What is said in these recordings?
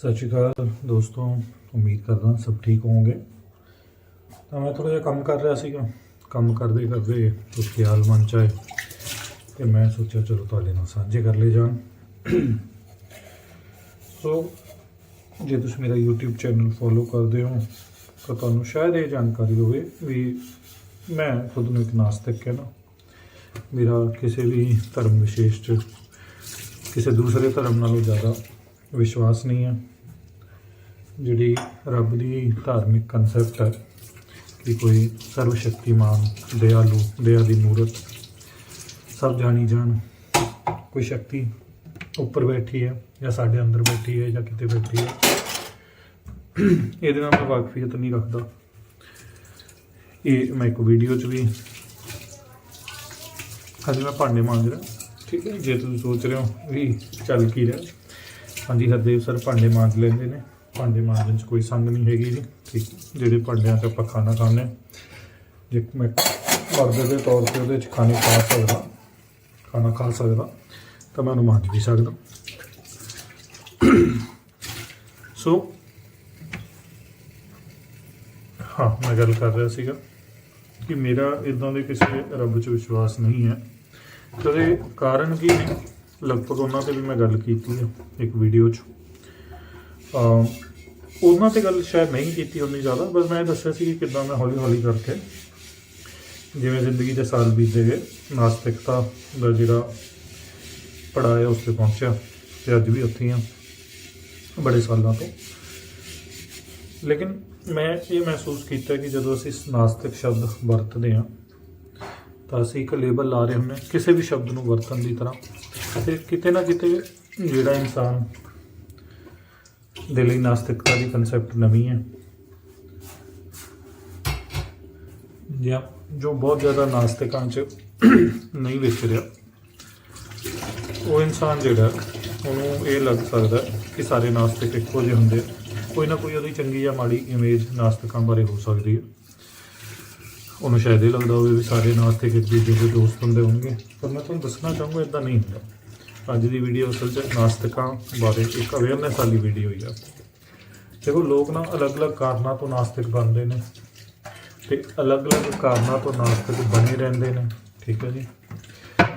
ਸਤਿ ਸ਼੍ਰੀ ਅਕਾਲ ਦੋਸਤੋ, ਉਮੀਦ ਕਰਦਾ ਸਭ ਠੀਕ ਹੋਵੋਗੇ। ਤਾਂ ਮੈਂ ਥੋੜਾ ਜਿਹਾ ਕੰਮ ਕਰ ਰਿਹਾ ਸੀਗਾ, ਕੰਮ ਕਰਦੇ ਕਰਦੇ ਕੁਝ ਖਿਆਲ ਮਨ ਚ ਆਏ ਤੇ ਮੈਂ ਸੋਚਿਆ ਚਲੋ ਤੁਹਾਡੇ ਨਾਲ ਸਾਂਝੇ ਕਰ ਲਏ ਜਾਣ। ਸੋ, ਜੇ ਤੁਸੀਂ ਮੇਰਾ YouTube ਚੈਨਲ ਫੋਲੋ ਕਰਦੇ ਹੋ, ਤਾਂ ਤੁਹਾਨੂੰ ਸ਼ਾਇਦ ਇਹ ਜਾਣਕਾਰੀ ਹੋਵੇ ਵੀ ਮੈਂ ਖੁਦ ਨੂੰ ਇੱਕ ਨਾਸਤਿਕ ਹੈ ਨਾ। ਮੇਰਾ ਕਿਸੇ ਵੀ ਧਰਮ ਵਿਸ਼ੇਸ਼ 'ਚ, ਕਿਸੇ ਦੂਸਰੇ ਧਰਮ ਨਾਲੋਂ ਜ਼ਿਆਦਾ ਵਿਸ਼ਵਾਸ ਨਹੀਂ ਹੈ ਜਿਹੜੀ ਰੱਬ ਦੀ ਧਾਰਮਿਕ ਕਨਸੈਪਟ ਹੈ ਕਿ ਕੋਈ ਸਰਵ ਸ਼ਕਤੀਮਾਨ ਦਿਆਲੂ ਦਇਆ ਦੀ ਮੂਰਤ ਸਭ ਜਾਣੀ ਜਾਣ। ਕੋਈ ਸ਼ਕਤੀ ਉੱਪਰ ਬੈਠੀ ਹੈ ਜਾਂ ਸਾਡੇ ਅੰਦਰ ਬੈਠੀ ਹੈ ਜਾਂ ਕਿਤੇ ਬੈਠੀ ਹੈ ਇਹਦੇ ਨਾਲ ਮੈਂ ਵਾਕਫੀਅਤ ਨਹੀਂ ਰੱਖਦਾ। ਇਹ ਮੈਂ ਇੱਕ ਵੀਡੀਓ 'ਚ ਵੀ ਹਾਂਜੀ ਮੈਂ ਭਾਂਡੇ ਮਾਂਜ ਰਿਹਾ। ਠੀਕ ਹੈ ਜੇ ਤੁਸੀਂ ਸੋਚ ਰਹੇ ਹੋ ਵੀ ਚੱਲ ਕੀ ਰਿਹਾ। ਹਾਂਜੀ, ਹਰਦੇਵ ਸਰ, ਭਾਂਡੇ ਮਾਂਜ ਲੈਂਦੇ ਨੇ। ਭਾਂਡੇ ਮਾਂਜਣ 'ਚ ਕੋਈ ਸੰਗ ਨਹੀਂ ਹੈਗੀ ਜੀ। ਠੀਕ, ਜਿਹੜੇ ਭਾਂਡਿਆਂ 'ਚ ਆਪਾਂ ਖਾਣਾ ਖਾਂਦੇ ਹਾਂ। ਜੇ ਮੈਂ ਮਰਦ ਦੇ ਤੌਰ ਤੇ ਉਹਦੇ 'ਚ ਖਾਣੇ ਖਾ ਸਕਦਾ, ਖਾਣਾ ਖਾ ਸਕਦਾ, ਤਾਂ ਮੈਂ ਉਹਨੂੰ ਮਾਂਜ ਵੀ ਸਕਦਾ। ਸੋ, ਹਾਂ, ਮੈਂ ਗੱਲ ਕਰ ਰਿਹਾ ਸੀਗਾ ਕਿ ਮੇਰਾ ਇਦਾਂ ਦੇ ਕਿਸੇ ਰੱਬ 'ਚ ਵਿਸ਼ਵਾਸ ਨਹੀਂ ਹੈ। ਤੇ ਉਹਦੇ ਕਾਰਨ ਕੀ ਨੇ? ਲਗਭਗ ਉਹਨਾਂ ਤੇ ਵੀ ਮੈਂ ਗੱਲ ਕੀਤੀ ਹੈ ਇੱਕ ਵੀਡੀਓ 'ਚ। ਅਮ, ਉਹਨਾਂ ਤੇ ਗੱਲ ਸ਼ਾਇਦ ਨਹੀਂ ਕੀਤੀ ਉਨੀ ਜ਼ਿਆਦਾ, ਬਸ ਮੈਂ ਦੱਸਿਆ ਸੀ ਕਿ ਕਿੱਦਾਂ ਮੈਂ ਹੌਲੀ ਹੌਲੀ ਕਰਕੇ, ਜਿਵੇਂ ਜ਼ਿੰਦਗੀ ਦੇ ਸਾਲ ਬੀਤੇ ਗਏ, ਨਾਸਤਿਕਤਾ ਦਾ ਜਿਹੜਾ ਪੜਾਇਆ ਉਸ ਤੇ ਪਹੁੰਚਿਆ, ਤੇ ਅੱਜ ਵੀ ਉੱਥੇ ਹੀ ਹਾਂ ਬੜੇ ਸਾਲਾਂ ਤੋਂ। ਲੇਕਿਨ ਮੈਂ ਇਹ ਮਹਿਸੂਸ ਕੀਤਾ ਕਿ ਜਦੋਂ ਅਸੀਂ ਨਾਸਤਿਕ ਸ਼ਬਦ ਵਰਤਦੇ ਹਾਂ ਤਾਂ ਅਸੀਂ ਇੱਕ ਲੇਬਲ ਲਾ ਰਹੇ ਹੁੰਦੇ ਹਾਂ ਕਿਸੇ ਵੀ ਸ਼ਬਦ ਨੂੰ ਵਰਤਣ ਦੀ ਤਰ੍ਹਾਂ। ਤੇ ਕਿਤੇ ਨਾ ਕਿਤੇ ਜਿਹੜਾ ਇਨਸਾਨ ਦੇ ਲਈ ਨਾਸਤਿਕਤਾ ਦੀ ਕਨਸੈਪਟ ਨਵੀਂ ਹੈ। ਜਾਂ ਜੋ ਬਹੁਤ ਜ਼ਿਆਦਾ ਨਾਸਤਿਕਾਂ 'ਚ ਨਹੀਂ ਵਿਚ ਰਿਹਾ, ਉਹ ਇਨਸਾਨ ਜਿਹੜਾ, ਉਹਨੂੰ ਇਹ ਲੱਗ ਸਕਦਾ ਕਿ ਸਾਰੇ ਨਾਸਤਿਕ ਇੱਕੋ ਜਿਹੇ ਹੁੰਦੇ ਆ। ਕੋਈ ਨਾ ਕੋਈ ਉਹਦੀ ਚੰਗੀ ਜਾਂ ਮਾੜੀ ਇਮੇਜ ਨਾਸਤਿਕਾਂ ਬਾਰੇ ਹੋ ਸਕਦੀ ਹੈ। ਉਹਨੂੰ ਸ਼ਾਇਦ ਇਹ ਲੱਗਦਾ ਹੋਵੇ ਵੀ ਸਾਰੇ ਨਾਸਤਿਕ ਇੱਕ ਦੂਜੇ ਦੇ ਦੋਸਤ ਹੁੰਦੇ ਹੋਣਗੇ। ਪਰ ਮੈਂ ਤੁਹਾਨੂੰ ਦੱਸਣਾ ਚਾਹੂੰਗਾ ਇਦਾਂ ਨਹੀਂ ਹੁੰਦਾ। ਅੱਜ ਦੀ ਵੀਡੀਓ ਅਸਲ 'ਚ ਨਾਸਤਿਕਾਂ ਬਾਰੇ ਇੱਕ ਅਵੇਅਰਨੈਸ ਵਾਲੀ ਵੀਡੀਓ ਹੀ ਆ। ਦੇਖੋ, ਲੋਕ ਨਾ ਅਲੱਗ-ਅਲੱਗ ਕਾਰਨਾਂ ਤੋਂ ਨਾਸਤਿਕ ਬਣਦੇ ਨੇ ਤੇ ਅਲੱਗ-ਅਲੱਗ ਕਾਰਨਾਂ ਤੋਂ ਨਾਸਤਿਕ ਬਣੇ ਰਹਿੰਦੇ ਨੇ, ਠੀਕ ਹੈ ਜੀ?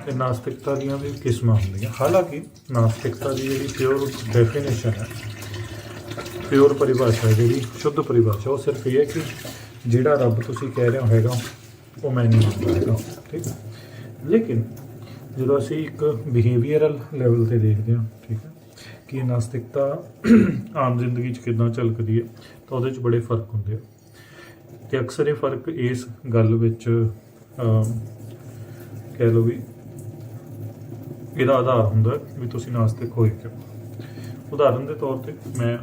ਤੇ ਨਾਸਤਿਕਤਾ ਦੀਆਂ ਵੀ ਕਿਸਮਾਂ ਹੁੰਦੀਆਂ। ਹਾਲਾਂਕਿ ਨਾਸਤਿਕਤਾ ਦੀ ਜਿਹੜੀ ਪਿਓਰ ਡੈਫੀਨੇਸ਼ਨ ਹੈ ਪਿਓਰ ਪਰਿਭਾਸ਼ਾ ਜਿਹੜੀ ਸ਼ੁੱਧ ਪਰਿਭਾਸ਼ਾ, ਉਹ ਸਿਰਫ ਇਹ ਹੈ ਕਿ ਜਿਹੜਾ ਰੱਬ ਤੁਸੀਂ ਕਹਿ ਰਹੇ ਹੋ ਹੈਗਾ, ਉਹ ਮੈਂ ਨਹੀਂ ਮੰਨਦਾ ਹੈਗਾ, ਠੀਕ? ਹੈ ਲੇਕਿਨ ਜਦੋਂ ਅਸੀਂ ਇੱਕ ਬਿਹੇਵੀਅਰਲ ਲੈਵਲ ਤੇ ਦੇਖਦੇ ਹਾਂ, ਠੀਕ ਹੈ, ਕਿ ਨਾਸਤਿਕਤਾ ਆਮ ਜ਼ਿੰਦਗੀ 'ਚ ਕਿਦਾਂ ਝਲਕਦੀ ਹੈ, ਤਾਂ ਉਹਦੇ 'ਚ ਬੜੇ ਫ਼ਰਕ ਹੁੰਦੇ ਆ। ਤੇ ਅਕਸਰ ਇਹ ਫ਼ਰਕ ਇਸ ਗੱਲ ਵਿੱਚ ਕਹਿ ਲਓ ਵੀ ਇਹਦਾ ਆਧਾਰ ਹੁੰਦਾ ਵੀ ਤੁਸੀਂ ਨਾਸਤਿਕ ਹੋਏ ਕਿਉਂ। ਉਦਾਹਰਨ ਦੇ ਤੌਰ ਤੇ ਮੈਂ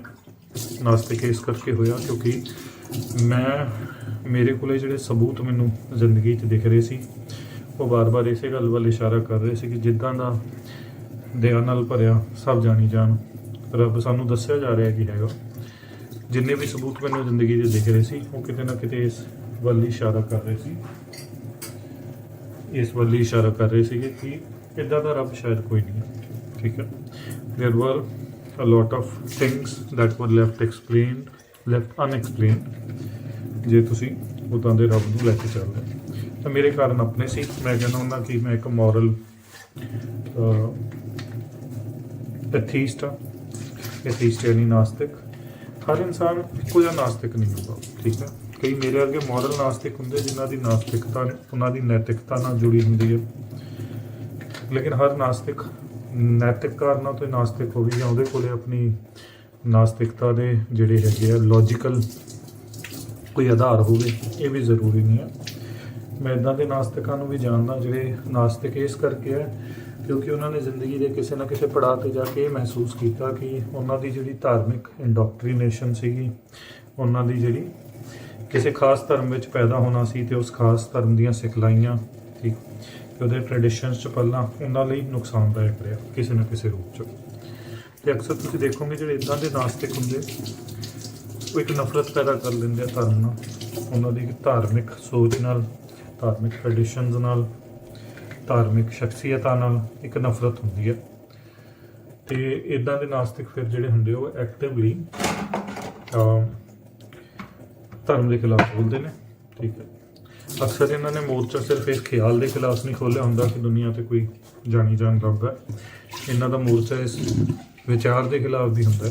ਨਾਸਤਿਕ ਇਸ ਕਰਕੇ ਹੋਇਆ ਕਿਉਂਕਿ ਮੈਂ, ਮੇਰੇ ਕੋਲੇ ਜਿਹੜੇ ਸਬੂਤ ਮੈਨੂੰ ਜ਼ਿੰਦਗੀ 'ਚ ਦਿਖ ਰਹੇ ਸੀ ਉਹ ਬਾਰ-ਬਾਰ ਇਸੇ ਗੱਲ ਵੱਲ ਇਸ਼ਾਰਾ ਕਰ ਰਹੇ ਸੀ ਕਿ ਜਿੱਦਾਂ ਦਾ ਦਇਆ ਨਾਲ ਭਰਿਆ ਸਭ ਜਾਣੀ ਜਾਣ ਰੱਬ ਸਾਨੂੰ ਦੱਸਿਆ ਜਾ ਰਿਹਾ ਕਿ ਹੈਗਾ। ਜਿੰਨੇ ਵੀ ਸਬੂਤ ਮੈਨੂੰ ਜ਼ਿੰਦਗੀ 'ਚ ਦਿਖ ਰਹੇ ਸੀ, ਉਹ ਕਿਤੇ ਨਾ ਕਿਤੇ ਇਸ ਵੱਲ ਇਸ਼ਾਰਾ ਕਰ ਰਹੇ ਸੀ। ਇਸ ਵੱਲ ਹੀ ਇਸ਼ਾਰਾ ਕਰ ਰਹੇ ਸੀਗੇ ਕਿ ਇਦਾਂ ਦਾ ਰੱਬ ਸ਼ਾਇਦ ਕੋਈ ਨਹੀਂ ਹੈ। ਠੀਕ ਹੈ? There were a lot of things that were left explained, left unexplained ਜੇ ਤੁਸੀਂ ਉਦਾਂ ਦੇ ਰੱਬ ਨੂੰ ਲੈ ਕੇ ਚੱਲਦੇ ਹੋ। ਤਾਂ ਮੇਰੇ ਕਾਰਨ ਆਪਣੇ ਸੀ। ਮੈਂ ਕਹਿੰਦਾ ਹੁੰਦਾ ਕਿ ਮੈਂ ਇੱਕ ਮੋਰਲ ਐਥੀਸਟ ਆ ਐਥੀਸਟ ਯਾਨੀ ਨਾਸਤਿਕ। ਹਰ ਇਨਸਾਨ ਇੱਕੋ ਜਿਹਾ ਨਾਸਤਿਕ ਨਹੀਂ ਹੁੰਦਾ, ਠੀਕ ਹੈ? ਕਈ ਮੇਰੇ ਵਰਗੇ ਮੋਰਲ ਨਾਸਤਿਕ ਹੁੰਦੇ ਜਿਨ੍ਹਾਂ ਦੀ ਨਾਸਤਿਕਤਾ, ਉਹਨਾਂ ਦੀ ਨੈਤਿਕਤਾ ਨਾਲ ਜੁੜੀ ਹੁੰਦੀ ਹੈ। ਲੇਕਿਨ ਹਰ ਨਾਸਤਿਕ ਨੈਤਿਕ ਕਾਰਨਾਂ ਤੋਂ ਹੀ ਨਾਸਤਿਕ ਹੋਵੇ ਜਾਂ ਉਹਦੇ ਕੋਲੇ ਆਪਣੀ ਨਾਸਤਿਕਤਾ ਦੇ ਜਿਹੜੇ ਹੈਗੇ ਆ ਲੌਜੀਕਲ ਕੋਈ ਆਧਾਰ ਹੋਵੇ, ਇਹ ਵੀ ਜ਼ਰੂਰੀ ਨਹੀਂ ਹੈ। ਮੈਂ ਇਦਾਂ ਦੇ ਨਾਸਤਿਕਾਂ ਨੂੰ ਵੀ ਜਾਣਦਾ, ਜਿਹੜੇ ਨਾਸਤਿਕ ਇਸ ਕਰਕੇ ਹੈ, ਕਿਉਂਕਿ ਉਹਨਾਂ ਨੇ ਜ਼ਿੰਦਗੀ ਦੇ ਕਿਸੇ ਨਾ ਕਿਸੇ ਪੜਾਅ ਤੇ ਜਾ ਕੇ ਇਹ ਮਹਿਸੂਸ ਕੀਤਾ ਕਿ ਉਹਨਾਂ ਦੀ ਜਿਹੜੀ ਧਾਰਮਿਕ ਇੰਡੋਕਟ੍ਰੀਨੇਸ਼ਨ ਸੀਗੀ, ਉਹਨਾਂ ਦੀ ਜਿਹੜੀ ਕਿਸੇ ਖਾਸ ਧਰਮ ਵਿੱਚ ਪੈਦਾ ਹੋਣਾ ਸੀ ਤੇ ਉਸ ਖਾਸ ਧਰਮ ਦੀਆਂ ਸਿਖਲਾਈਆਂ, ਠੀਕ, ਤੇ ਉਹਦੇ ਟ੍ਰੈਡੀਸ਼ਨਸ ਚ ਪਲਣਾ ਉਹਨਾਂ ਲਈ ਨੁਕਸਾਨਦਾਇਕ ਰਿਹਾ, ਕਿਸੇ ਨਾ ਕਿਸੇ ਰੂਪ ਚ। ਤੇ ਅਕਸਰ ਤੁਸੀਂ ਦੇਖੋਗੇ ਜਿਹੜੇ ਇਦਾਂ ਦੇ ਨਾਸਤਿਕ ਹੁੰਦੇ, ਉਹ ਇੱਕ ਨਫ਼ਰਤ ਪੈਦਾ ਕਰ ਲੈਂਦੇ ਆ ਧਰਮ ਨਾਲ, ਉਹਨਾਂ ਦੀ ਇੱਕ ਧਾਰਮਿਕ ਸੋਚ ਨਾਲ ਧਾਰਮਿਕ ਟ੍ਰੈਡੀਸ਼ਨਸ ਨਾਲ, ਧਾਰਮਿਕ ਸ਼ਖਸੀਅਤਾਂ ਨਾਲ ਇੱਕ ਨਫ਼ਰਤ ਹੁੰਦੀ ਹੈ। ਤੇ ਇਦਾਂ ਦੇ ਨਾਸਤਿਕ ਫਿਰ ਜਿਹੜੇ ਹੁੰਦੇ ਉਹ ਐਕਟਿਵਲੀ ਧਰਮ ਦੇ ਖਿਲਾਫ ਬੋਲਦੇ ਨੇ। ਠੀਕ ਹੈ। ਅਕਸਰ ਇਹਨਾਂ ਨੇ ਮੋਰਚਾ ਸਿਰਫ ਇਸ ਖਿਆਲ ਦੇ ਖਿਲਾਫ ਨਹੀਂ ਖੋਲ੍ਹਿਆ ਹੁੰਦਾ ਕਿ ਦੁਨੀਆ ਤੇ ਕੋਈ ਜਾਣੀ ਜਾਣ ਰੱਬ ਹੈ। ਇਹਨਾਂ ਦਾ ਮੋਰਚਾ ਇਸ ਵਿਚਾਰ ਦੇ ਖਿਲਾਫ ਵੀ ਹੁੰਦਾ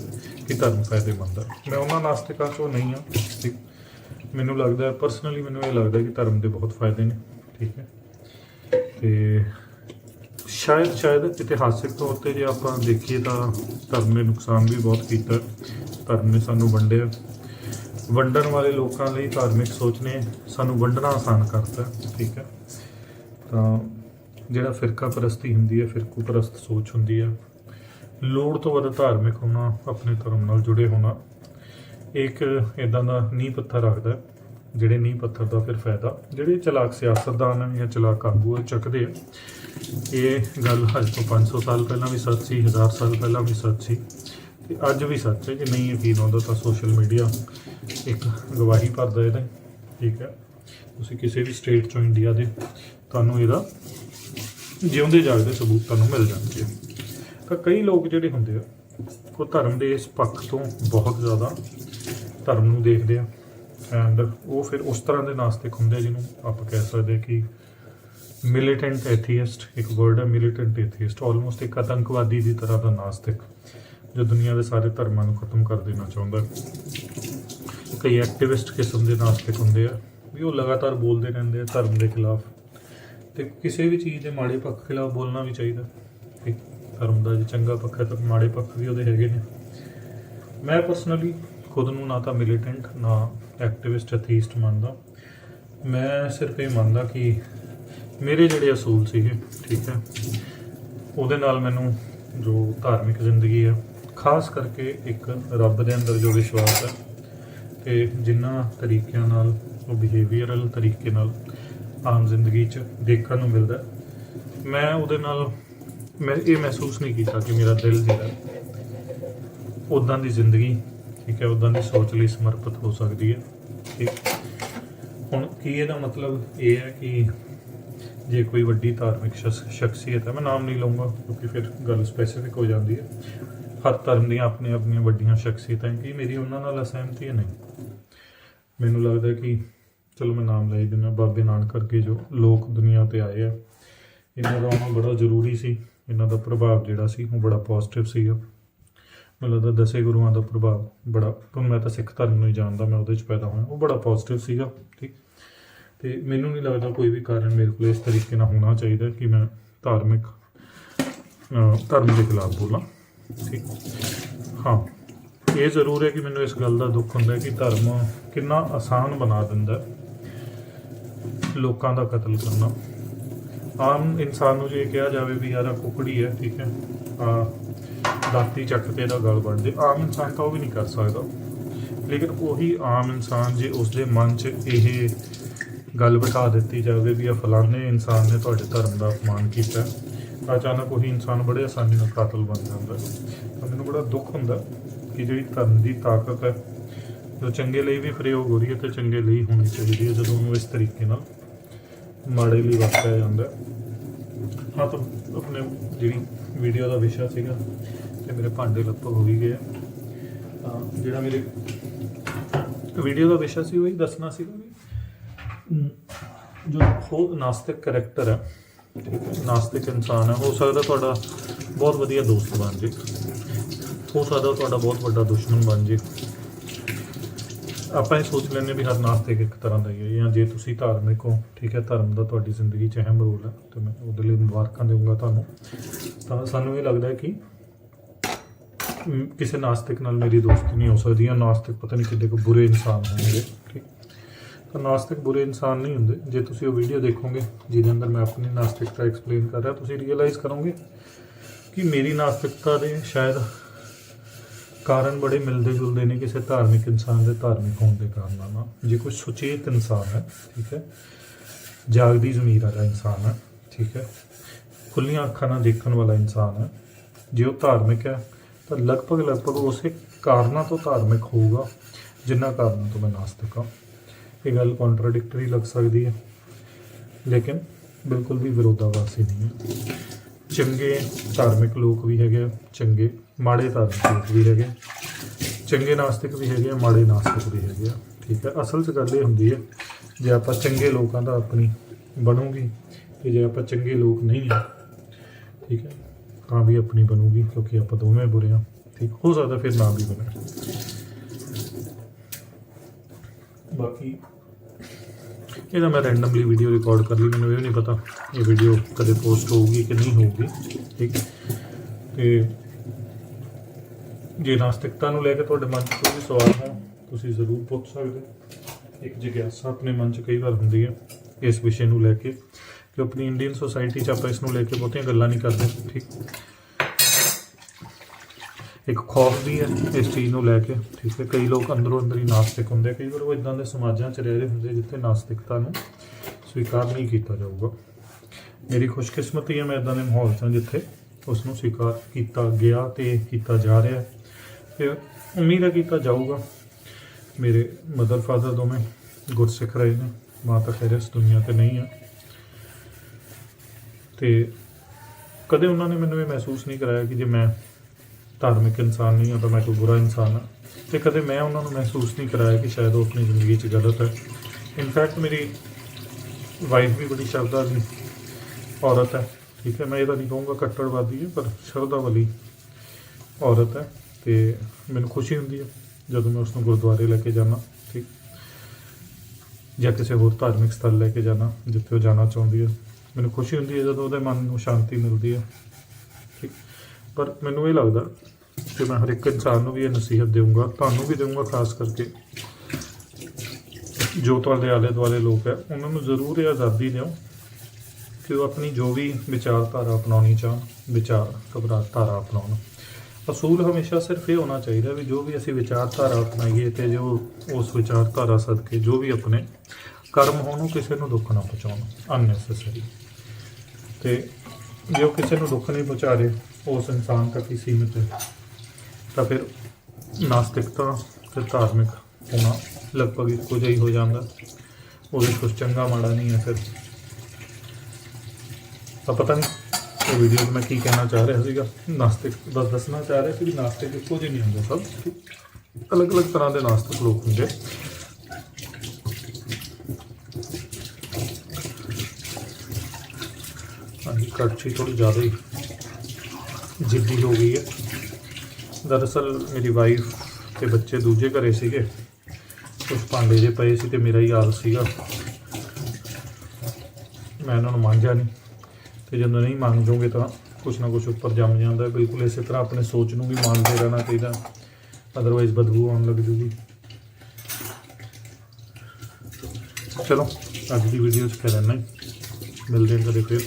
ਕਿ ਧਰਮ ਫਾਇਦੇਮੰਦ ਹੈ। ਮੈਂ ਉਹਨਾਂ ਨਾਸਤਿਕਾਂ ਚੋਂ ਨਹੀਂ ਹਾਂ ਮੈਨੂੰ ਲੱਗਦਾ ਪਰਸਨਲੀ ਮੈਨੂੰ ਇਹ ਲੱਗਦਾ ਕਿ ਧਰਮ ਦੇ ਬਹੁਤ ਫਾਇਦੇ ਨੇ, ਠੀਕ ਹੈ। ਤੇ ਸ਼ਾਇਦ ਸ਼ਾਇਦ ਇਤਿਹਾਸਿਕ ਤੌਰ ਤੇ ਜੇ ਆਪਾਂ ਦੇਖੀਏ ਤਾਂ ਧਰਮ ਨੇ ਨੁਕਸਾਨ ਵੀ ਬਹੁਤ ਕੀਤਾ। ਧਰਮ ਨੇ ਸਾਨੂੰ ਵੰਡਿਆ। ਵੰਡਣ ਵਾਲੇ ਲੋਕਾਂ ਲਈ ਧਾਰਮਿਕ ਸੋਚ ਨੇ ਸਾਨੂੰ ਵੰਡਣਾ ਆਸਾਨ ਕਰਤਾ, ਠੀਕ ਹੈ। ਤਾਂ ਜਿਹੜਾ ਫਿਰਕਾ ਪ੍ਰਸਤੀ ਹੁੰਦੀ ਹੈ, ਫਿਰਕੂ ਪ੍ਰਸਤ ਸੋਚ ਹੁੰਦੀ ਹੈ। ਲੋੜ ਤੋਂ ਵੱਧ ਧਾਰਮਿਕ ਹੋਣਾ, ਆਪਣੇ ਧਰਮ ਨਾਲ ਜੁੜੇ ਹੋਣਾ ਇੱਕ ਇਦਾਂ ਦਾ ਨੀਂਹ ਪੱਥਰ ਰੱਖਦਾ ਜਿਹੜੇ ਨੀਂਹ ਪੱਥਰ ਦਾ ਫਿਰ ਫਾਇਦਾ। ਜਿਹੜੇ ਚਲਾਕ ਸਿਆਸਤਦਾਨ ਜਾਂ ਚਲਾਕ ਆਗੂ ਹੈ ਚੱਕਦੇ ਆ। ਇਹ ਗੱਲ ਅੱਜ ਤੋਂ 500 ਸਾਲ ਪਹਿਲਾਂ ਵੀ ਸੱਚ ਸੀ 1000 ਸਾਲ ਪਹਿਲਾਂ ਵੀ ਸੱਚ ਸੀ, ਤੇ ਅੱਜ ਵੀ ਸੱਚ ਹੈ। ਜੇ ਨਹੀਂ ਯਕੀਨ ਆਉਂਦਾ ਤਾਂ ਸੋਸ਼ਲ ਮੀਡੀਆ ਇੱਕ ਗਵਾਹੀ ਭਰਦਾ ਇਹਦਾ। ਠੀਕ ਹੈ। ਤੁਸੀਂ ਕਿਸੇ ਵੀ ਸਟੇਟ ਚੋਂ ਇੰਡੀਆ ਦੇ, ਤੁਹਾਨੂੰ ਇਹਦਾ ਜਿਉਂਦੇ ਜਾਗਦੇ ਸਬੂਤ ਤੁਹਾਨੂੰ ਮਿਲ ਜਾਣਗੇ। ਤਾਂ ਕਈ ਲੋਕ ਜਿਹੜੇ ਹੁੰਦੇ ਆ, ਉਹ ਧਰਮ ਦੇ ਇਸ ਪੱਖ ਤੋਂ ਬਹੁਤ ਜ਼ਿਆਦਾ ਧਰਮ ਨੂੰ ਦੇਖਦੇ ਆ। ਐਂਡ ਉਹ ਫਿਰ ਉਸ ਤਰ੍ਹਾਂ ਦੇ ਨਾਸਤਿਕ ਹੁੰਦੇ ਆ ਜਿਹਨੂੰ ਆਪਾਂ ਕਹਿ ਸਕਦੇ ਕਿ ਮਿਲੀਟੈਂਟ ਐਥੀਇਸਟ ਇੱਕ ਵਰਡ ਹੈ ਮਿਲੀਟੈਂਟ ਐਥੀਇਸਟ ਆਲਮੋਸਟ ਇੱਕ ਆਤੰਕਵਾਦੀ ਦੀ ਤਰ੍ਹਾਂ ਦਾ ਨਾਸਤਿਕ, ਜੋ ਦੁਨੀਆ ਦੇ ਸਾਰੇ ਧਰਮਾਂ ਨੂੰ ਖਤਮ ਕਰ ਦੇਣਾ ਚਾਹੁੰਦਾ ਕਈ ਐਕਟਿਵਿਸਟ ਕਿਸਮ ਦੇ ਨਾਸਤਿਕ ਹੁੰਦੇ ਆ, ਵੀ ਉਹ ਲਗਾਤਾਰ ਬੋਲਦੇ ਰਹਿੰਦੇ ਆ ਧਰਮ ਦੇ ਖਿਲਾਫ। ਤੇ ਕਿਸੇ ਵੀ ਚੀਜ਼ ਦੇ ਮਾੜੇ ਪੱਖ ਖਿਲਾਫ ਬੋਲਣਾ ਵੀ ਚਾਹੀਦਾ। ਕਿ ਧਰਮ ਦਾ ਜੇ ਚੰਗਾ ਪੱਖ ਹੈ ਤਾਂ ਮਾੜੇ ਪੱਖ ਵੀ ਉਹਦੇ ਹੈਗੇ ਨੇ। ਮੈਂ ਪਰਸਨਲੀ ਖੁਦ ਨੂੰ ਨਾ ਤਾਂ ਮਿਲੀਟੈਂਟ ਨਾ ਐਕਟਿਵਿਸਟ ਅਥੀਸਟ ਮੰਨਦਾ। ਮੈਂ ਸਿਰਫ ਇਹ ਮੰਨਦਾ ਕਿ ਮੇਰੇ ਜਿਹੜੇ ਅਸੂਲ ਸੀਗੇ, ਠੀਕ ਹੈ, ਉਹਦੇ ਨਾਲ ਮੈਨੂੰ ਜੋ ਧਾਰਮਿਕ ਜ਼ਿੰਦਗੀ ਹੈ ਖਾਸ ਕਰਕੇ ਇੱਕ ਰੱਬ ਦੇ ਅੰਦਰ ਜੋ ਵਿਸ਼ਵਾਸ ਹੈ ਤੇ ਜਿੰਨਾ ਤਰੀਕਿਆਂ ਨਾਲ, ਉਹ ਬਿਹੇਵੀਅਰਲ ਤਰੀਕੇ ਨਾਲ ਆਮ ਜ਼ਿੰਦਗੀ 'ਚ ਦੇਖਣ ਨੂੰ ਮਿਲਦਾ। ਮੈਂ ਉਹਦੇ ਨਾਲ, ਮੈਂ ਇਹ ਮਹਿਸੂਸ ਨਹੀਂ ਕੀਤਾ ਕਿ ਮੇਰਾ ਦਿਲ ਜਿਹੜਾ ਉਦਾਂ ਦੀ ਜ਼ਿੰਦਗੀ ਠੀਕ ਹੈ ਉਦਾਂ ਦੀ ਸੋਚ ਲਈ ਸਮਰਪਿਤ ਹੋ ਸਕਦੀ ਹੈ। ਠੀਕ। ਹੁਣ ਕੀ ਇਹਦਾ ਮਤਲਬ ਇਹ ਹੈ ਕਿ ਜੇ ਕੋਈ ਵੱਡੀ ਧਾਰਮਿਕ ਸ਼ਖਸੀਅਤ ਹੈ, ਮੈਂ ਨਾਮ ਨਹੀਂ ਲਵਾਂਗਾ ਕਿਉਂਕਿ ਫਿਰ ਗੱਲ ਸਪੈਸੀਫਿਕ ਹੋ ਜਾਂਦੀ ਹੈ। ਹਰ ਧਰਮ ਦੀਆਂ ਆਪਣੀਆਂ ਆਪਣੀਆਂ ਵੱਡੀਆਂ ਸ਼ਖਸੀਅਤਾਂ ਕਿ ਮੇਰੀ ਉਹਨਾਂ ਨਾਲ ਅਸਹਿਮਤੀ ਹੈ? ਨਹੀਂ। ਮੈਨੂੰ ਲੱਗਦਾ ਕਿ ਚਲੋ ਮੈਂ ਨਾਮ ਲੈ ਦਿੰਦਾ, ਬਾਬੇ ਨਾਨਕ ਕਰਕੇ ਜੋ ਲੋਕ ਦੁਨੀਆ ਤੇ ਆਏ ਆ, ਇਹਨਾਂ ਦਾ ਆਉਣਾ ਬੜਾ ਜ਼ਰੂਰੀ ਸੀ, ਇਹਨਾਂ ਦਾ ਪ੍ਰਭਾਵ ਜਿਹੜਾ ਸੀ, ਉਹ ਬੜਾ ਪੋਜ਼ਿਟਿਵ ਸੀਗਾ। ਮੈਨੂੰ ਲੱਗਦਾ ਦਸੇ ਗੁਰੂਆਂ ਦਾ ਪ੍ਰਭਾਵ ਬੜਾ ਮੈਂ ਤਾਂ ਸਿੱਖ ਧਰਮ ਨੂੰ ਹੀ ਜਾਣਦਾ, ਮੈਂ ਉਹਦੇ ਚ ਪੈਦਾ ਹੋਇਆ। ਉਹ ਬੜਾ ਪੋਜ਼ਿਟਿਵ ਸੀਗਾ, ਠੀਕ? ਤੇ ਮੈਨੂੰ ਨਹੀਂ ਲੱਗਦਾ ਕੋਈ ਵੀ ਕਾਰਨ ਮੇਰੇ ਕੋਲ ਇਸ ਤਰੀਕੇ ਨਾਲ ਹੋਣਾ ਚਾਹੀਦਾ ਕਿ ਮੈਂ ਧਾਰਮਿਕ ਧਰਮ ਦੇ ਖਿਲਾਫ ਬੋਲਾਂ, ਠੀਕ? ਹਾਂ, ਇਹ ਜ਼ਰੂਰ ਹੈ ਕਿ ਮੈਨੂੰ ਇਸ ਗੱਲ ਦਾ ਦੁੱਖ ਹੁੰਦਾ ਹੈ ਕਿ ਧਰਮ ਕਿੰਨਾ ਆਸਾਨ ਬਣਾ ਦਿੰਦਾ ਹੈ ਲੋਕਾਂ ਦਾ ਕਤਲ ਕਰਨਾ। ਆਮ ਇਨਸਾਨ ਨੂੰ ਜੇ ਕਿਹਾ ਜਾਵੇ ਵੀ ਯਾਰ ਆਹ ਕੁਕੜੀ ਹੈ, ਠੀਕ ਹੈ? ਦਾਤੀ ਚੱਕ ਕੇ ਇਹਦਾ ਗਲ ਵੱਢ ਦੇ ਆਮ ਇਨਸਾਨ ਤਾਂ ਉਹ ਵੀ ਨਹੀਂ ਕਰ ਸਕਦਾ। ਲੇਕਿਨ ਉਹੀ ਆਮ ਇਨਸਾਨ ਜੇ ਉਸਦੇ ਮਨ 'ਚ ਇਹ ਗੱਲ ਬਿਠਾ ਦਿੱਤੀ ਜਾਵੇ ਵੀ ਆ ਫਲਾਣੇ ਇਨਸਾਨ ਨੇ ਤੁਹਾਡੇ ਧਰਮ ਦਾ ਅਪਮਾਨ ਕੀਤਾ, ਤਾਂ ਅਚਾਨਕ ਉਹੀ ਇਨਸਾਨ ਬੜੇ ਆਸਾਨੀ ਨਾਲ ਕਾਤਲ ਬਣ ਜਾਂਦਾ। ਤਾਂ ਮੈਨੂੰ ਬੜਾ ਦੁੱਖ ਹੁੰਦਾ ਕਿ ਜਿਹੜੀ ਧਰਮ ਦੀ ਤਾਕਤ ਹੈ, ਜੋ ਚੰਗੇ ਲਈ ਵੀ ਪ੍ਰਯੋਗ ਹੋ ਰਹੀ ਹੈ ਤੇ ਚੰਗੇ ਲਈ ਹੋਣੀ ਚਾਹੀਦੀ ਹੈ, ਜਦੋਂ ਉਹਨੂੰ ਇਸ ਤਰੀਕੇ ਨਾਲ ਮਾੜੇ ਲਈ ਵਰਤਿਆ ਜਾਂਦਾ ਹੈ। ਹਾਂ, ਤਾਂ ਆਪਣੇ ਜਿਹੜੀ ਵੀਡੀਓ ਦਾ ਵਿਸ਼ਾ ਸੀਗਾ, ਤੇ ਮੇਰੇ ਭਾਂਡੇ ਲਗਭਗ ਹੋ ਵੀ ਗਏ ਤਾਂ ਜਿਹੜਾ ਮੇਰੇ ਵੀਡੀਓ ਦਾ ਵਿਸ਼ਾ ਸੀ, ਉਹ ਹੀ ਦੱਸਣਾ ਸੀਗਾ ਵੀ ਜੋ ਖੁਦ ਨਾਸਤਿਕ ਕਰੈਕਟਰ ਹੈ ਠੀਕ ਹੈ ਨਾਸਤਿਕ ਇਨਸਾਨ ਹੈ ਹੋ ਸਕਦਾ ਤੁਹਾਡਾ ਬਹੁਤ ਵਧੀਆ ਦੋਸਤ ਬਣ ਜੇ। ਹੋ ਸਕਦਾ ਤੁਹਾਡਾ ਬਹੁਤ ਵੱਡਾ ਦੁਸ਼ਮਣ ਬਣ ਜੇ। ਆਪਾਂ ਇਹ ਸੋਚ ਲੈਂਦੇ ਵੀ ਹਰ ਨਾਸਤਿਕ ਇੱਕ ਤਰ੍ਹਾਂ ਦਾ ਹੀ ਹੈ ਜਾਂ ਜੇ ਤੁਸੀਂ ਧਾਰਮਿਕ ਹੋ, ਠੀਕ ਹੈ, ਧਰਮ ਦਾ ਤੁਹਾਡੀ ਜ਼ਿੰਦਗੀ 'ਚ ਅਹਿਮ ਰੋਲ ਹੈ ਤੇ ਮੈਂ ਉਹਦੇ ਲਈ ਮੁਬਾਰਕਾਂ ਦੇਵਾਂਗਾ ਤੁਹਾਨੂੰ। ਤਾਂ ਸਾਨੂੰ ਇਹ ਲੱਗਦਾ ਹੈ ਕਿ ਕਿਸੇ ਨਾਸਤਿਕ ਨਾਲ ਮੇਰੀ ਦੋਸਤੀ ਨਹੀਂ ਹੋ ਸਕਦੀ ਜਾਂ ਨਾਸਤਿਕ ਪਤਾ ਨਹੀਂ ਕਿੱਡੇ ਕੋ ਬੁਰੇ ਇਨਸਾਨ ਹੋਣਗੇ, ਠੀਕ। ਤਾਂ ਨਾਸਤਿਕ ਬੁਰੇ ਇਨਸਾਨ ਨਹੀਂ ਹੁੰਦੇ। ਜੇ ਤੁਸੀਂ ਉਹ ਵੀਡੀਓ ਦੇਖੋਗੇ, ਜਿਹਦੇ ਅੰਦਰ ਮੈਂ ਆਪਣੀ ਨਾਸਤਿਕਤਾ ਐਕਸਪਲੇਨ ਕਰ ਰਿਹਾ, ਤੁਸੀਂ ਰੀਅਲਾਈਜ਼ ਕਰੋਗੇ ਕਿ ਮੇਰੀ ਨਾਸਤਿਕਤਾ ਦੇ ਸ਼ਾਇਦ ਕਾਰਨ ਬੜੇ ਮਿਲਦੇ ਜੁਲਦੇ ਨੇ ਕਿਸੇ ਧਾਰਮਿਕ ਇਨਸਾਨ ਦੇ ਧਾਰਮਿਕ ਹੋਣ ਦੇ ਕਾਰਨਾਂ ਨਾਲ ਜੇ ਕੋਈ ਸੁਚੇਤ ਇਨਸਾਨ ਹੈ, ਠੀਕ ਹੈ, ਜਾਗਦੀ ਜ਼ਮੀਰ ਵਾਲਾ ਇਨਸਾਨ ਹੈ, ਠੀਕ ਹੈ, ਖੁੱਲੀਆਂ ਅੱਖਾਂ ਨਾਲ ਦੇਖਣ ਵਾਲਾ ਇਨਸਾਨ ਹੈ, ਜੇ ਉਹ ਧਾਰਮਿਕ ਹੈ, ਤਾਂ ਲਗਭਗ ਲਗਭਗ ਉਸੇ ਕਾਰਨਾਂ ਤੋਂ ਧਾਰਮਿਕ ਹੋਊਗਾ ਜਿੰਨਾ ਕਾਰਨਾਂ ਤੋਂ ਮੈਂ ਨਾਸਤਿਕ ਹਾਂ। ਇਹ ਗੱਲ ਕੰਟਰਡਿਕਟਰੀ ਲੱਗ ਸਕਦੀ ਹੈ, ਲੇਕਿਨ ਬਿਲਕੁਲ ਵੀ ਵਿਰੋਧਾਭਾਸੀ ਨਹੀਂ ਹੈ। ਚੰਗੇ ਧਾਰਮਿਕ ਲੋਕ ਵੀ ਹੈਗੇ ਆ, ਚੰਗੇ ਮਾੜੇ ਧਾਰਮਿਕ ਲੋਕ ਵੀ ਹੈਗੇ ਚੰਗੇ ਨਾਸਤਿਕ ਵੀ ਹੈਗੇ ਆ ਮਾੜੇ ਨਾਸਤਿਕ ਵੀ ਹੈਗੇ ਆ ਠੀਕ ਹੈ ਅਸਲ 'ਚ ਗੱਲ ਇਹ ਹੁੰਦੀ ਹੈ ਜੇ ਆਪਾਂ ਚੰਗੇ ਲੋਕਾਂ ਦਾ ਆਪਣੀ ਬਣੂਗੀ ਤੇ ਜੇ ਆਪਾਂ ਚੰਗੇ ਲੋਕ ਨਹੀਂ ਆ ਠੀਕ ਹੈ ਤਾਂ ਵੀ ਆਪਣੀ ਬਣੂਗੀ ਕਿਉਂਕਿ ਆਪਾਂ ਦੋਵੇਂ ਬੁਰੇ ਆ ਠੀਕ ਹੋ ਸਕਦਾ ਫਿਰ ਨਾ ਵੀ ਬਣੇ ਬਾਕੀ ਇਹਦਾ ਮੈਂ ਰੈਂਡਮਲੀ ਵੀਡੀਓ ਰਿਕਾਰਡ ਕਰ ਲਈ, ਮੈਨੂੰ ਇਹ ਨਹੀਂ ਪਤਾ ਇਹ ਵੀਡੀਓ ਕਦੇ ਪੋਸਟ ਹੋਊਗੀ ਕਿ ਨਹੀਂ ਹੋਊਗੀ, ਠੀਕ ਤੇ ਜੇ ਨਾਸਤਿਕਤਾ ਨੂੰ ਲੈ ਕੇ ਤੁਹਾਡੇ ਮਨ 'ਚ ਕੋਈ ਸਵਾਲ ਹੈ, ਤੁਸੀਂ ਜ਼ਰੂਰ ਪੁੱਛ ਸਕਦੇ ਹੋ। ਇੱਕ ਜਿਗਿਆਸਾ ਆਪਣੇ ਮਨ 'ਚ ਕਈ ਵਾਰ ਹੁੰਦੀ ਹੈ ਇਸ ਵਿਸ਼ੇ ਨੂੰ ਲੈ ਕੇ ਕਿ ਆਪਣੀ ਇੰਡੀਅਨ ਸੋਸਾਇਟੀ 'ਚ ਆਪਾਂ ਇਸ ਨੂੰ ਲੈ ਕੇ ਬਹੁਤੀਆਂ ਗੱਲਾਂ ਨਹੀਂ ਕਰਦੇ, ਠੀਕ ਇੱਕ ਖੌਫ ਵੀ ਹੈ ਇਸ ਚੀਜ਼ ਨੂੰ ਲੈ ਕੇ, ਠੀਕ ਹੈ। ਕਈ ਲੋਕ ਅੰਦਰੋਂ ਅੰਦਰ ਹੀ ਨਾਸਤਿਕ ਹੁੰਦੇ, ਕਈ ਵਾਰ ਉਹ ਇਦਾਂ ਦੇ ਸਮਾਜਾਂ 'ਚ ਰਹਿ ਰਹੇ ਹੁੰਦੇ ਜਿੱਥੇ ਨਾਸਤਿਕਤਾ ਨੂੰ ਸਵੀਕਾਰ ਨਹੀਂ ਕੀਤਾ ਜਾਊਗਾ। ਮੇਰੀ ਖੁਸ਼ਕਿਸਮਤੀ ਹੈ ਮੈਂ ਇਦਾਂ ਦੇ ਮਾਹੌਲ 'ਚ ਹਾਂ ਜਿੱਥੇ ਉਸ ਨੂੰ ਸਵੀਕਾਰ ਕੀਤਾ ਗਿਆ ਤੇ ਕੀਤਾ ਜਾ ਰਿਹਾ ਹੈ। ਤੇ ਉਮੀਦ ਹੈ ਕੀਤਾ ਜਾਊਗਾ। ਮੇਰੇ ਮਦਰ ਫਾਦਰ ਦੋਵੇਂ ਗੁਰਸਿੱਖ ਰਹੇ ਨੇ ਮਾਂ ਤਾਂ ਖੈਰ ਇਸ ਦੁਨੀਆ ਤੇ ਨਹੀਂ ਆ ਤੇ ਕਦੇ ਉਹਨਾਂ ਨੇ ਮੈਨੂੰ ਇਹ ਮਹਿਸੂਸ ਨਹੀਂ ਕਰਾਇਆ ਕਿ ਜੇ ਮੈਂ ਧਾਰਮਿਕ ਇਨਸਾਨ ਨਹੀਂ ਹਾਂ ਤਾਂ ਮੈਂ ਕੋਈ ਬੁਰਾ ਇਨਸਾਨ ਹਾਂ ਤੇ ਕਦੇ ਮੈਂ ਉਹਨਾਂ ਨੂੰ ਮਹਿਸੂਸ ਨਹੀਂ ਕਰਾਇਆ ਕਿ ਸ਼ਾਇਦ ਉਹ ਆਪਣੀ ਜ਼ਿੰਦਗੀ 'ਚ ਗਲਤ ਹੈ। ਇਨਫੈਕਟ ਮੇਰੀ ਵਾਈਫ ਵੀ ਬੜੀ ਸ਼ਰਧਾ ਦੀ ਔਰਤ ਹੈ। ਠੀਕ ਹੈ, ਮੈਂ ਇਹਦਾ ਨਹੀਂ ਕਹੂੰਗਾ ਕੱਟੜਵਾਦੀ ਹੈ, ਪਰ ਸ਼ਰਧਾ ਵਾਲੀ ਔਰਤ ਹੈ ਤੇ ਮੈਨੂੰ ਖੁਸ਼ੀ ਹੁੰਦੀ ਹੈ ਜਦੋਂ ਮੈਂ ਉਸ ਨੂੰ ਗੁਰਦੁਆਰੇ ਲੈ ਕੇ ਜਾਣਾ ਠੀਕ। ਜਾਂ ਕਿਸੇ ਹੋਰ ਧਾਰਮਿਕ ਸਥਲ ਲੈ ਕੇ ਜਾਣਾ ਜਿੱਥੇ ਉਹ ਜਾਣਾ ਚਾਹੁੰਦੀ ਹੈ। ਮੈਨੂੰ ਖੁਸ਼ੀ ਹੁੰਦੀ ਹੈ ਜਦੋਂ ਉਹਦੇ ਮਨ ਨੂੰ ਸ਼ਾਂਤੀ ਮਿਲਦੀ ਹੈ, ਠੀਕ। ਪਰ ਮੈਨੂੰ ਇਹ ਲੱਗਦਾ ਕਿ ਮੈਂ ਹਰ ਇੱਕ ਇਨਸਾਨ ਨੂੰ ਵੀ ਇਹ ਨਸੀਹਤ ਦੇਵਾਂਗਾ ਤੁਹਾਨੂੰ ਵੀ ਦੇਵਾਂਗਾ ਖਾਸ ਕਰਕੇ ਜੋ ਤੁਹਾਡੇ ਆਲੇ ਦੁਆਲੇ ਲੋਕ ਹੈ, ਉਹਨਾਂ ਨੂੰ ਜ਼ਰੂਰ ਇਹ ਆਜ਼ਾਦੀ ਦਿਓ ਕਿ ਉਹ ਆਪਣੀ ਜੋ ਵੀ ਵਿਚਾਰਧਾਰਾ ਅਪਣਾਉਣੀ ਚਾਹਣ, ਵਿਚਾਰ ਧਾਰਾ ਅਪਣਾਉਣ। ਅਸੂਲ ਹਮੇਸ਼ਾ ਸਿਰਫ ਇਹ ਹੋਣਾ ਚਾਹੀਦਾ ਵੀ ਜੋ ਵੀ ਅਸੀਂ ਵਿਚਾਰਧਾਰਾ ਅਪਣਾਈਏ ਤੇ ਜੋ ਉਸ ਵਿਚਾਰਧਾਰਾ ਸਦਕੇ ਜੋ ਵੀ ਆਪਣੇ ਕਰਮ ਹੋਣ, ਉਹ ਕਿਸੇ ਨੂੰ ਦੁੱਖ ਨਾ ਪਹੁੰਚਾਉਣ ਅਨਨੈਸੈਸਰੀ ਤੇ ਜੇ ਉਹ ਕਿਸੇ ਨੂੰ ਦੁੱਖ ਨਹੀਂ ਪਹੁੰਚਾ ਰਹੇ ਉਸ ਇਨਸਾਨ ਤੱਕ ਹੀ ਸੀਮਿਤ ਹੈ। ਤਾਂ ਫਿਰ ਨਾਸਤਿਕਤਾ ਤੇ ਧਾਰਮਿਕ ਹੋਣਾ ਲਗਭਗ ਇੱਕੋ ਜਿਹਾ ਹੀ ਹੋ ਜਾਂਦਾ। ਉਹਦੇ 'ਚ ਕੁਛ ਚੰਗਾ ਮਾੜਾ ਨਹੀਂ ਹੈ ਫਿਰ। ਤਾਂ ਪਤਾ ਨਹੀਂ ਇਹ ਵੀਡੀਓ 'ਚ ਮੈਂ ਕੀ ਕਹਿਣਾ ਚਾਹ ਰਿਹਾ ਸੀਗਾ। ਨਾਸਤਿਕ ਬਸ ਦੱਸਣਾ ਚਾਹ ਰਿਹਾ ਸੀ ਵੀ ਨਾਸਤਿਕ ਇੱਕੋ ਜਿਹੇ ਨਹੀਂ ਹੁੰਦੇ ਸਭ। ਅਲੱਗ-ਅਲੱਗ ਤਰ੍ਹਾਂ ਦੇ ਨਾਸਤਿਕ ਲੋਕ ਹੁੰਦੇ ਹਾਂਜੀ ਕੜਛੀ ਥੋੜੀ ਜ਼ਿਆਦਾ ਹੀ। ਜਿੱਦੀ ਹੋ ਗਈ ਹੈ। ਦਰਅਸਲ ਮੇਰੀ ਵਾਈਫ ਤੇ ਬੱਚੇ ਦੂਜੇ ਘਰੇ ਸੀਗੇ। ਕੁਝ ਭਾਂਡੇ ਜੇ ਪਏ ਸੀ ਤੇ ਮੇਰਾ ਹੀ ਹਾਲ ਸੀਗਾ। ਮੈਂ ਇਹਨਾਂ ਨੂੰ ਮਾਂਜਿਆ ਨਹੀਂ ਤੇ ਜਦੋਂ ਨਹੀਂ ਮੰਗਜੋਗੇ ਤਾਂ ਕੁਛ ਨਾ ਕੁਛ ਉੱਪਰ ਜੰਮ ਜਾਂਦਾ ਬਿਲਕੁਲ ਇਸੇ ਤਰ੍ਹਾਂ ਆਪਣੇ ਸੋਚ ਨੂੰ ਵੀ ਮੰਨਦੇ ਰਹਿਣਾ ਚਾਹੀਦਾ ਅਦਰਵਾਈਜ਼ ਬਦਬੂ ਆਉਣ ਲੱਗ ਜੂਗੀ। ਚਲੋ, ਅੱਜ ਦੀ ਵੀਡੀਓ 'ਚ ਫਿਰ ਮਿਲਦੇ ਹਾਂ ਕਦੇ ਫਿਰ।